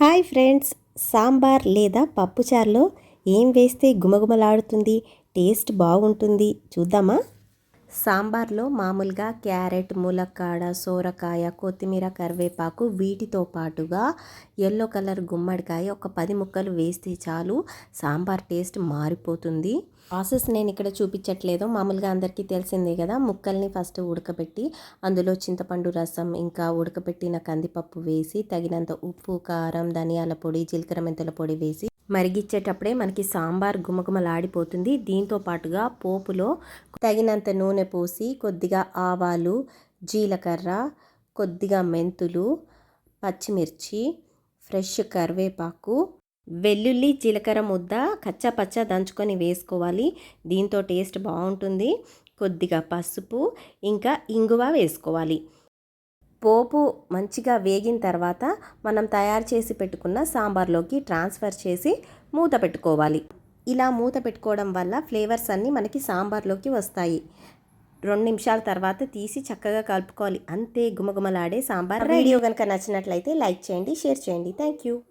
Hi friends sambar లేదా పప్పుచారులో ఏం వేస్తే గుమగుమలాడుతుంది టేస్ట్ బాగుంటుంది చూద్దామా? సాంబార్లో మామూలుగా క్యారెట్ ములక్కాడ సోరకాయ కొత్తిమీర కరివేపాకు వీటితో పాటుగా ఎల్లో కలర్ గుమ్మడికాయ ఒక పది ముక్కలు వేస్తే చాలు. సాంబార్ టేస్ట్ మారిపోతుంది. ప్రాసెస్ నేను ఇక్కడ చూపించట్లేదు. మామూలుగా అందరికీ తెలిసిందే కదా ముక్కల్ని ఫస్ట్ ఉడకబెట్టి అందులో చింతపండు రసం ఇంకా ఉడకబెట్టిన కందిపప్పు వేసి తగినంత ఉప్పు కారం ధనియాల పొడి జీలకర్ర మెంతుల పొడి వేసి మరిగిచ్చేటప్పుడే మనకి సాంబార్ గుమగుమలాడిపోతుంది దీంతో పాటుగా పోపులో తగినంత నూనె పోసి కొద్దిగా ఆవాలు జీలకర్ర కొద్దిగా మెంతులు పచ్చిమిర్చి ఫ్రెష్ కరివేపాకు వెల్లుల్లి జీలకర్ర ముద్ద కచ్చా పచ్చా దంచుకొని వేసుకోవాలి. దీంతో టేస్ట్ బాగుంటుంది. కొద్దిగా పసుపు ఇంకా ఇంగువ వేసుకోవాలి. పోపు మంచిగా వేగిన తర్వాత మనం తయారు చేసి పెట్టుకున్న సాంబార్లోకి ట్రాన్స్ఫర్ చేసి మూత పెట్టుకోవాలి. ఇలా మూత పెట్టుకోవడం వల్ల ఫ్లేవర్స్ అన్నీ మనకి సాంబార్లోకి వస్తాయి. రెండు నిమిషాల తర్వాత తీసి చక్కగా కలుపుకోవాలి. అంతే గుమగుమలాడే సాంబార్ వీడియో కనుక నచ్చినట్లయితే లైక్ చేయండి షేర్ చేయండి. Thank you